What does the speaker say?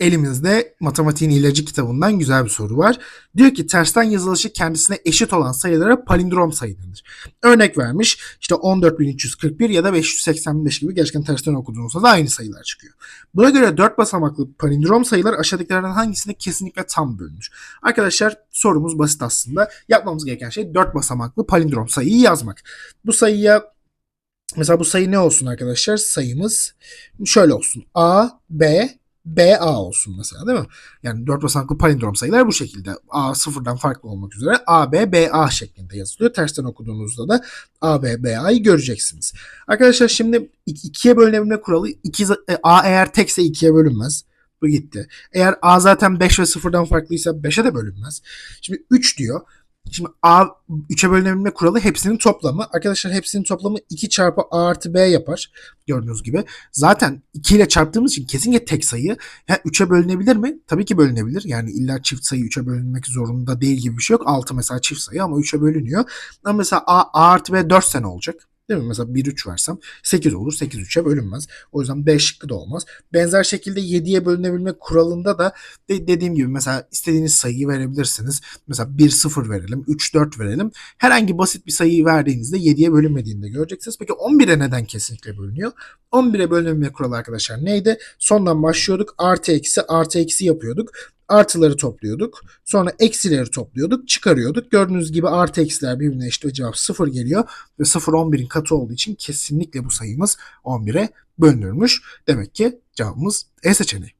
elimizde matematiğin ilacı kitabından güzel bir soru var. Diyor ki tersten yazılışı kendisine eşit olan sayılara palindrom sayı denir. Örnek vermiş işte 14341 ya da 585 gibi gerçekten tersten okuduğunuzda da aynı sayılar çıkıyor. Buna göre 4 basamaklı palindrom sayılar aşağıdakilerden hangisine kesinlikle tam bölünür? Arkadaşlar sorumuz basit aslında. Yapmamız gereken şey 4 basamaklı palindrom sayıyı yazmak. Bu sayıya mesela bu sayı ne olsun arkadaşlar? Sayımız şöyle olsun. A, B, BA olsun mesela değil mi? Yani 4 basamaklı palindrom sayılar bu şekilde. A sıfırdan farklı olmak üzere AB, BA şeklinde yazılıyor. Tersten okuduğunuzda da AB, BA'yı göreceksiniz. Arkadaşlar şimdi ikiye bölünebilme kuralı iki, A eğer tekse ikiye bölünmez. Bu gitti. Eğer A zaten 5 ve sıfırdan farklıysa 5'e de bölünmez. Şimdi 3 diyor. Şimdi A 3'e bölünebilme kuralı hepsinin toplamı. Arkadaşlar hepsinin toplamı 2 çarpı A artı B yapar. Gördüğünüz gibi. Zaten 2 ile çarptığımız için kesinlikle tek sayı. Ha, 3'e bölünebilir mi? Tabii ki bölünebilir. Yani illa çift sayı 3'e bölünmek zorunda değil gibi bir şey yok. 6 mesela çift sayı ama 3'e bölünüyor. Ama mesela A, A artı B 4 sene olacak. Değil mi? Mesela 1 3 versem 8 olur. 8 3'e bölünmez. O yüzden B şıkkı da olmaz. Benzer şekilde 7'ye bölünebilme kuralında da de- dediğim gibi mesela istediğiniz sayıyı verebilirsiniz. Mesela 1 0 verelim, 3 4 verelim. Herhangi basit bir sayıyı verdiğinizde 7'ye bölünmediğini de göreceksiniz. Peki 11'e neden kesinlikle bölünüyor? 11'e bölünebilme kuralı arkadaşlar neydi? Sondan başlıyorduk. Artı eksi artı eksi yapıyorduk. Artıları topluyorduk. Sonra eksileri topluyorduk. Çıkarıyorduk. Gördüğünüz gibi artı eksiler birbirine eşit ve cevap 0 geliyor. Ve 0 11'in katı olduğu için kesinlikle bu sayımız 11'e bölünürmüş. Demek ki cevabımız E seçeneği.